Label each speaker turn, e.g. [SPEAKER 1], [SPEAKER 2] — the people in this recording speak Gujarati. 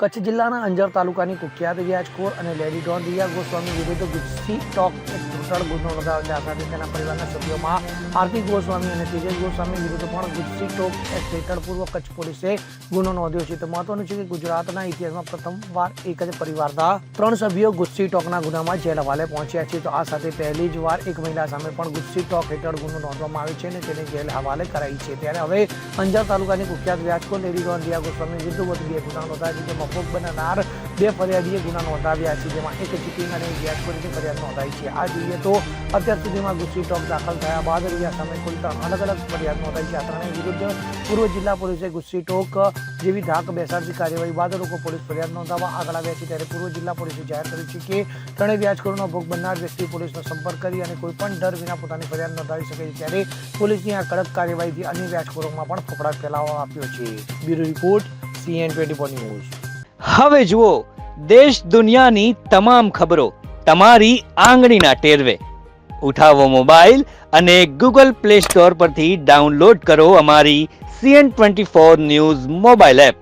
[SPEAKER 1] કચ્છ જિલ્લાના અંજાર તાલુકાની કુખ્યાત વ્યાજખોર અને લેડી ડોન રિયા ગોસ્વામી વિરુદ્ધ ગુસ્સી ટોક એક brutal ગુનો નોંધાયો છે. આ સાથે તેના પરિવારના સભ્યોમાં આરતી ગોસ્વામી અને તેજસ ગોસ્વામી વિરુદ્ધ પણ ગુસ્સી ટોક એક્ટ હેઠળ પૂર્વ કચ્છ પોલીસે ગુનો નોંધ્યો છે. તો મહત્વનું છે કે ગુજરાતના ઇતિહાસમાં પ્રથમવાર એક જ પરિવારના ત્રણ સભ્યો ગુસ્સી ટોકના ગુનામાં જેલ હવાલે પહોંચ્યા છે. તો આ સાથે પહેલી જ વાર એક મહિલા સામે પણ ગુસ્સી ટોક હેઠળ ગુનો નોંધવામાં આવ્યો છે અને તેને જેલ હવાલે કરાઈ છે. ત્યારે હવે અંજાર તાલુકાની કુખ્યાત વ્યાજખોર લેડી ડોન રિયા ગોસ્વામી વિરુદ્ધ વધુ બે ગુના નોંધાયા છે. જેમાં ભોગ બનનાર બે ફરિયાદીએ ગુના નોંધાવ્યા છે, જેમાં એક ચીટિંગ અને એક વ્યાજખોરીની ફરિયાદ નોંધાઈ છે. આ જોઈએ તો અત્યાર સુધીમાં ગુસ્સી ટોક દાખલ થયા બાદ રિયા સામે કુલ અલગ અલગ ફરિયાદ નોંધાઈ છે. આ ત્રણેય વિરુદ્ધ પૂર્વ જિલ્લા પોલીસે ગુસ્સી ટોક જેવી ધાક બેસાડતી કાર્યવાહી બાદ લોકો પોલીસ ફરિયાદ નોંધાવવા આગળ આવ્યા છે. ત્યારે પૂર્વ જિલ્લા પોલીસે જાહેર કર્યું છે કે ત્રણેય વ્યાજખોરોનો ભોગ બનનાર વ્યક્તિ પોલીસનો સંપર્ક કરી અને કોઈ પણ ડર વિના પોતાની ફરિયાદ નોંધાવી શકે છે. ત્યારે પોલીસની આ કડક કાર્યવાહીથી અન્ય વ્યાજખોરોમાં પણ ફફડાટ ફેલાવવા આપ્યો છે. Bureau report CN twenty news
[SPEAKER 2] હવે જુઓ, દેશ દુનિયાની તમામ ખબરો તમારી આંગળીના ટેરવે. ઉઠાવો મોબાઈલ અને ગૂગલ પ્લે સ્ટોર પરથી ડાઉનલોડ કરો અમારી CN twenty four news mobile app.